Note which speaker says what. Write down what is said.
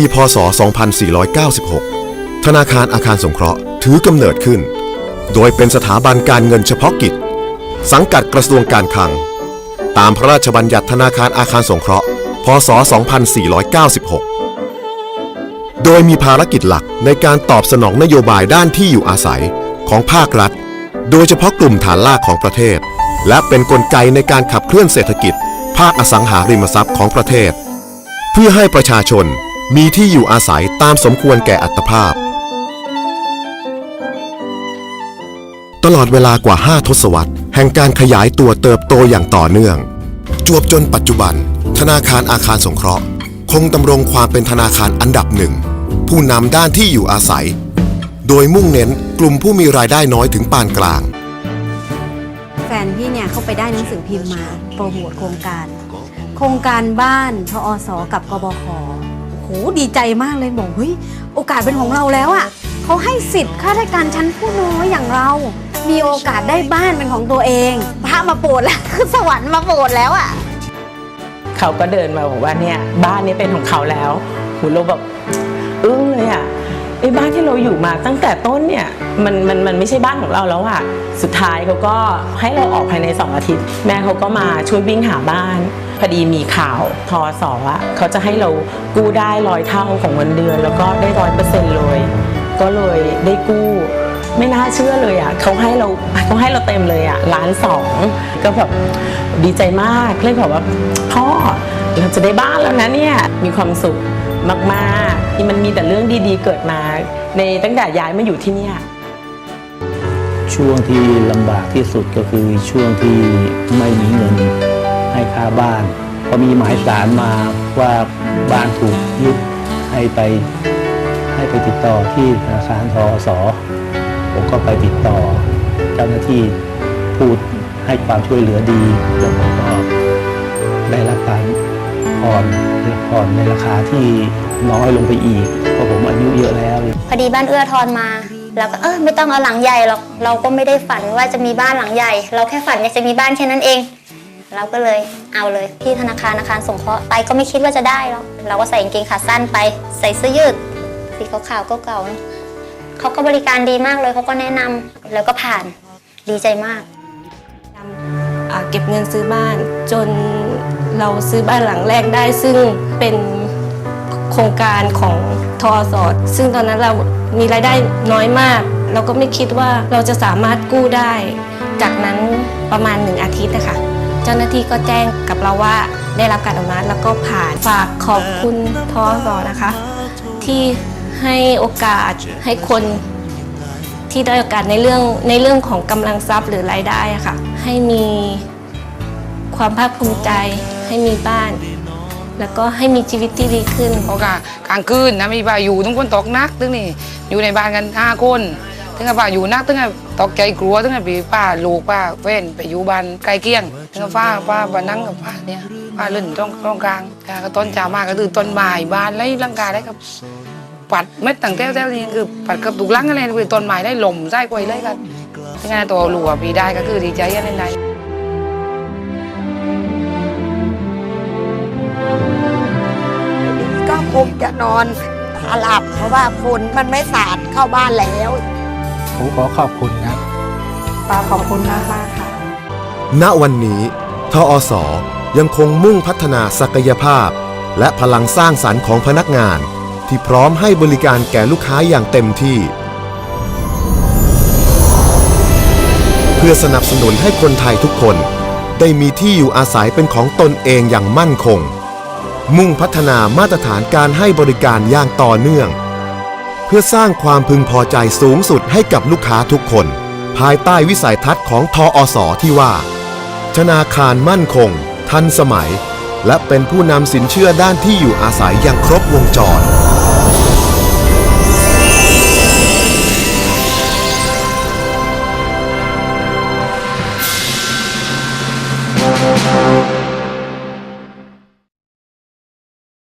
Speaker 1: ีพศ 2496 ธนาคารอาคารสงเคราะห์ถือกำเนิดขึ้น โดยเป็นสถาบันการเงินเฉพาะกิจ สังกัดกระทรวงการคลัง ตามพระราชบัญญัติธนาคารอาคารสงเคราะห์ พศ 2496 โดยมีภารกิจหลักในการตอบสนองนโยบายด้านที่อยู่อาศัยของภาครัฐ โดยเฉพาะกลุ่มฐานลากของประเทศ และเป็นนกลไกในการขับเคลื่อนเศรษฐกิจ ภาคอสังหาริมทรัพย์ของประเทศ เพื่อให้ประชาชน มีที่อยู่อาศัยตามสมควรแก่อัตภาพ ตลอดเวลากว่า 5 ทศวรรษ แห่งการขยายตัวเติบโตอย่างต่อเนื่อง จวบจนปัจจุบัน ธนาคารอาคารสงเคราะห์ คงดำรงความเป็นธนาคารอันดับหนึ่ง ผู้นำด้านที่อยู่อาศัย โดยมุ่งเน้นกลุ่มผู้มีรายได้น้อยถึงปานกลาง
Speaker 2: แฟนพี่เนี่ยเขาไปได้หนังสือพิมพ์มา โปรโมทโครงการ โครงการบ้านทอสกับกบข ดีใจมากเลยบอกเฮ้ยโอกาสเป็นของเราแล้วอะ่ะเขาให้สิทธิ์ข้าราชการชั้นผู้น้อยอย่างเรา มีโอกาสได้บ้านเป็นของตัวเอง พระมาโปรดแล้วสวรรค์มาโปรดแล้วอะ
Speaker 3: เขาก็เดินมาบอกว่าเนี่ยบ้านนี้เป็นของเขาแล้วหูเราแบบอึ้งเลยอะ ไอ้บ้านที่เราอยู่มาตั้งแต่ต้นเนี่ยมันมันมันไม่ใช่บ้านของเราแล้วอะสุดท้ายเขาก็ให้เราออกภายใน2องอาทิตย์ แม่เขาก็มาช่วยวิ่งหาบ้าน พอดีมีข่าวทอสอะเขาจะให้เรากู้ได้ร้อยเท่าของเงินเดือน แล้วก็ได้ร้อยเปอร์เซ็นต์เลย ก็เลยได้กู้ ไม่น่าเชื่อเลยอะเขาให้เราเขาให้เราเต็มเลยอะล้านสองก็แบบดีใจมากเลยแบบว่าพ่อเราจะได้บ้านแล้วนะเนี่ยมีความสุขมากๆ ที่มันมีแต่เรื่องดีๆ เกิดมา ในตั้งแต่ย้ายมาอยู่ที่เนี่ย
Speaker 4: ช่วงที่ลำบากที่สุดก็คือช่วงที่ไม่มีเงินให้ค่าบ้านพอมีหมายสารมาว่าบ้านถูกยึดให้ไปให้ไปติดต่อที่ธนาคารทอสผมก็ไปติดต่อ เจ้าหน้าที่พูดให้ความช่วยเหลือดีแล้วผมก็ได้รับการผ่อนผ่อนในราคาที่ น้อยลงไปอีก เพราะผมอายุเยอะแล้ว
Speaker 5: พอดีบ้านเอื้อทอนมาเราก็เออไม่ต้องเอาหลังใหญ่หรอกเราก็ไม่ได้ฝันว่าจะมีบ้านหลังใหญ่ เราแค่ฝันอยากจะมีบ้านแค่นั้นเอง เราก็เลยเอาเลยที่ธนาคารอาคารสงเคราะห์ไปก็ไม่คิดว่าจะได้หรอกเราก็ใส่กางเกงขาสั้นไป ใส่เสื้อยืดสีขาวๆเก่าๆนะเขาก็บริการดีมากเลยเขาก็แนะนำแล้วก็ผ่านดีใจมาก
Speaker 6: อ่าเก็บเงินซื้อบ้านจนเราซื้อบ้านหลังแรกได้ซึ่งเป็น โครงการของทอสอดซึ่งตอนนั้นเรามีรายได้น้อยมาก เราก็ไม่คิดว่าเราจะสามารถกู้ได้ จากนั้นประมาณหนึ่งอาทิตย์นะคะเจ้าหน้าที่ก็แจ้งกับเราว่าได้รับการอนุมัติแล้วก็ผ่านฝากขอบคุณทอสอนะคะ ที่ให้โอกาสให้คนที่ได้โอกาสในเรื่องในเรื่องของกำลังทรัพย์หรือรายได้ะค่ะ ให้มีความภาคภูมิใจให้มีบ้าน แล้วก็ให้มีชีวิตที่ดีขึ้น
Speaker 7: เพราะกกลางคืนนะมีป้าอยู่ต้องคนตกนักตึงนี่อยู่ในบ้านกันห้าคนถึงกับป้าอยู่นักถึงกับตกใจกลัวถึงกับปีป้าลูกป้าเว้นไปอยู่บ้านใกลเกี้ยงถึงกับป้าป้าป้านั่งกับป้าเนี่ยป้าเล่นตรงตรงกลางอ่าก็ต้นจามากก็คือต้นไม้บ้านไล่ร่างกายได้กับปัดเม็ดต่างแต้วแต้วนี่คือปัดกับถูกลังอะไรคือต้นไม้ได้ลมไส้กล้วยเลยกันถึงไงตัวหลูกอะปีได้ก็คือดีใจยันใน
Speaker 8: คงจะนอนหลับเพราะว่าฝุ่นมันไม่สาดเข้าบ้านแล้ว
Speaker 4: ผมขอขอบคุณครับ
Speaker 6: ป้าขอบคุณมากมากค่ะ
Speaker 1: ณวันนี้ทอสยังคงมุ่งพัฒนาศักยภาพ และพลังสร้างสรรค์ของพนักงาน ที่พร้อมให้บริการแก่ลูกค้าอย่างเต็มที่ เพื่อสนับสนุนให้คนไทยทุกคน ได้มีที่อยู่อาศัยเป็นของตนเองอย่างมั่นคง มุ่งพัฒนามาตรฐานการให้บริการอย่างต่อเนื่อง เพื่อสร้างความพึงพอใจสูงสุดให้กับลูกค้าทุกคน ภายใต้วิสัยทัศน์ของทออสที่ว่า ธนาคารมั่นคง ทันสมัย และเป็นผู้นำสินเชื่อด้านที่อยู่อาศัยอย่างครบวงจร